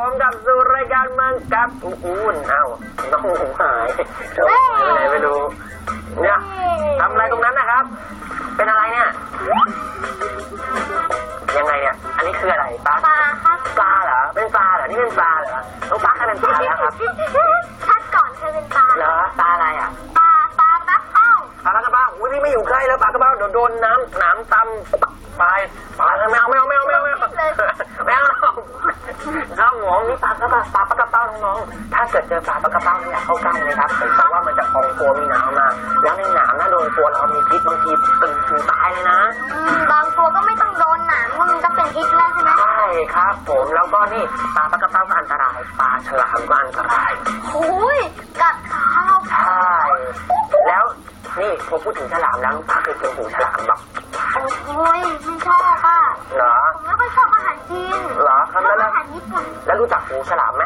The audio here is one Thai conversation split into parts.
ผมกลับสู่รายการเมืองกับอูอุ่นเอ้าน้องหมูหายไปไหนไม่รู้เนี่ยทำอะไรตรงนั้นนะครับ เป็นอะไรเนี่ยยังไงเนี่ยอันนี้คืออะไรปลาปลาครับปลาเหรอเป็นปลาเหรอนี่เป็นปลาเหรอน้องปลาเคยเป็นปลาแล้วครับชัดก่อนเคยเป็นปลาเหรอปลาอะไรอะปลาปลาปักเป้าปลากระเบ้าอุ้ยนี่ไม่อยู่ใกล้แล้วปลากระเบ้าเดี๋ยวโดนน้ำน้ำตำปลายปลาแมวแมวแมวแมวแมว น้องๆ ถ้าเกิดเจอปลาปลากระเป้าไม่อยากเข้าใกล้นะครับเพราะว่ามันจะพองตัวมีหนามมา แล้วในหนามถ้าโดนตัวเรามีพิษบางทีตึงถึงตายเลยนะอืมบางตัวก็ไม่ต้องโดนหนามมันก็เป็นพิษแล้วใช่ไหมใช่ครับผมแล้วก็นี่ปลาปลากระเป้าก็อันตรายปลาฉลามก็อันตรายโอ้ยกัดขาเราใช่แล้วนี่พอพูดถึงฉลามแล้วน้องปลาเคยกินหูฉลามแบบโอ้ยไม่ชอบอะ เหรอผมไม่ค่อยชอบอาหารจีนเหรอชครัอบบแล้วแล้อาวหารญี่ปุ่นแล้วรู้จักหูฉลามไหม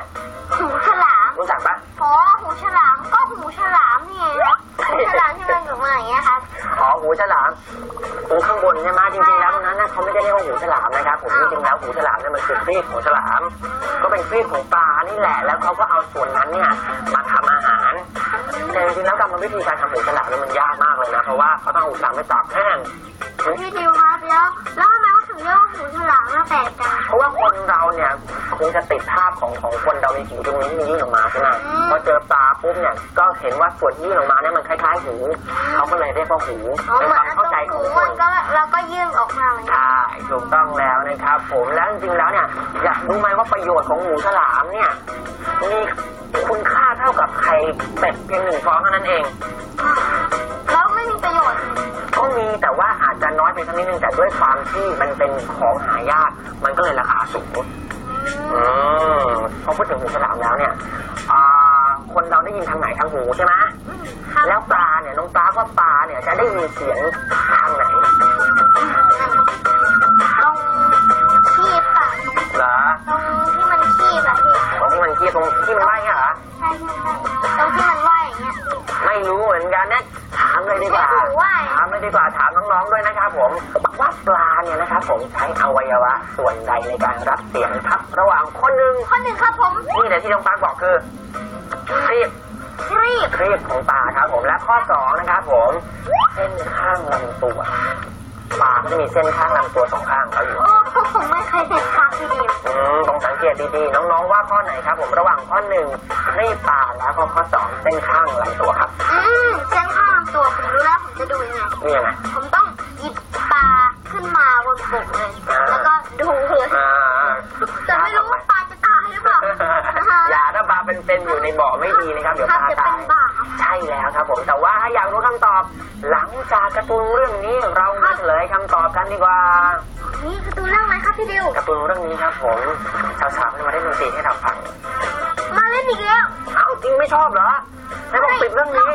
หูฉลามรู้จักปะอ๋อหูฉลามก็หูฉลามนี่ไงครับหูฉลามที่มันอยู่มาอย่างเงี้ยครับอ๋อหูฉลามหูข้างบนใช่ไหมจริงๆแล้วตรงนั้นนะเขาไม่ได้เรียกว่าหูฉลามนะครับผมจริงๆแล้วหูฉลามเนี่ยมันคือครีบของฉลาม ก็เป็นครีบของปลานี่แหละ แล้วเขาก็เอาส่วนนั้นเนี่ยมาทำอาหารแต่จริงๆแล้วกรรมวิธีการทำหูฉลามเนี่ยมันยากมากเลยนะเพราะว่าเขาต้องเอาหูฉลามไปตากแห้งพี่ดิวครับแล้วแล้วทำไม เขาถึงเรียกว่าหูฉลามน่าแปลกจังเพราะว่าคนเราเนี่ยคงจะติดภาพของของคนเราในหูตรงนี้ที่มันยื่นออกมาใช่ไหมอืม พอเจอปลาปุ๊บเนี่ยก็เห็นว่าส่วนที่ยื่นออกมาเนี่ยมันคล้ายๆหูเขาก็เลยเรียกว่าหูอ๋อเป็นเหมืคอนวามอันตรเข้างใจขหูองคมันน ก็เราก็ยื่นออกมาเหมือนกัน ใช่ถูกต้องแล้วนะครับ ผมแล้วจริงๆแล้วเนี่ยอยากรู้ไหมว่าประโยชน์ของหมูฉลามเนี่ยมีคุณค่าเท่ากับไข่เป็ดเพียงหนึ่งฟองเท่านั้นเอง ว่าอาจจะน้อยไปสักนิดนึงแต่ด้วยความที่มันเป็นของหายากมันก็เลยราคาสูงอืมพอพูดถึงหูฉลามแล้วเนี่ยอ่าคนเราได้ยินทางไหนทางหูใช่ไหมครับแล้วปลาเนี่ยน้องปลาว่าปลาเนี่ยจะได้ยินเสียงทางไหนตรงคีบอะเหรอตรงที่มันคีบอะพี่ตรงที่มันเคียตรงที่มันไหวเนี่ยเหรอใช่ใช่ใช่ตรงที่มันไหวอย่างเงี้ยพี่ไม่รู้เหมือนกันเนี่ยถาม เลยดีกว่าไม่รู้ว่าถามเลยดีกว่าถามน้องๆด้วยนะครับผมว่าปลาเนี่ยนะครับผมใช้อวัยวะส่วนใดในการรับเสียงทับ ระหว่างคนหนึ่งข้อหนึ่งครับผมนี่แต่ที่น้องปลาบอกคือครีบคีบครีบของปลาครับผมและข้อสองนะครับผมเส้นข้างลำตัวปลาก็จะมีเส้นข้างลำตัวสองข้างเขาอยู่โอ้ผมไม่เคยเห็นครับพี่ดิวอืมต้องสัง เกตดีๆน้องๆว่าข้อไหนครับผมระหว่างข้อหนึ่งครีบปลาแล้วก็ข้อสองเส้นข้างลำตัวครับอืมเส้นข้างลำตัวผมรู้แล้วผมจะดูยังไงนี่ยังไงผมต้องหยิบปลาขึ้นมาบนบกเลยแล้วก็ดูเลยอ่าแต่ไม่รู้ว่าปลาจะตายหรือเปล่าอย่าถ้าปลาเป็นๆอยู่ในบ่อไม่ดีนะครับเดี๋ยวปลาจะตาเป็ยนบาป ใช่แล้วครับผมแต่ว่าถ้าอยากรู้คำตอบ หลังจากการ์ตูนเรื่องนี้เรามาเฉลยคำตอบกันดีกว่านี่คือตัวเรื่องอะไรครับพี่ดิว การ์ตูนเรื่องนี้ครับผมสาวๆจะมาได้ดนตรีให้เราฟังมาเล่นอีกแล้วเอ้าจริงไม่ชอบเหรอไม่บอกปิดเรื่องนี้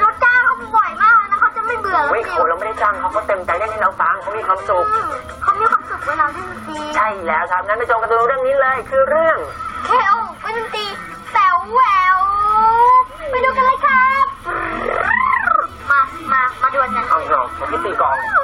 เราจ้างเขาบ่อยมากเลยนะเขาจะไม่เบื่อเฮ้ยพี่คนเราไม่ได้จ้างเขาเขาเต็มใจเล่นให้เราฟังเขามีความสุขอืมเขามีความสุขเวลาเล่นดนตรีใช่แล้วครับงั้นไปชมการ์ตูนเรื่องนี้เลยคือเรื่องเคโอ 哎呦我可得告诉你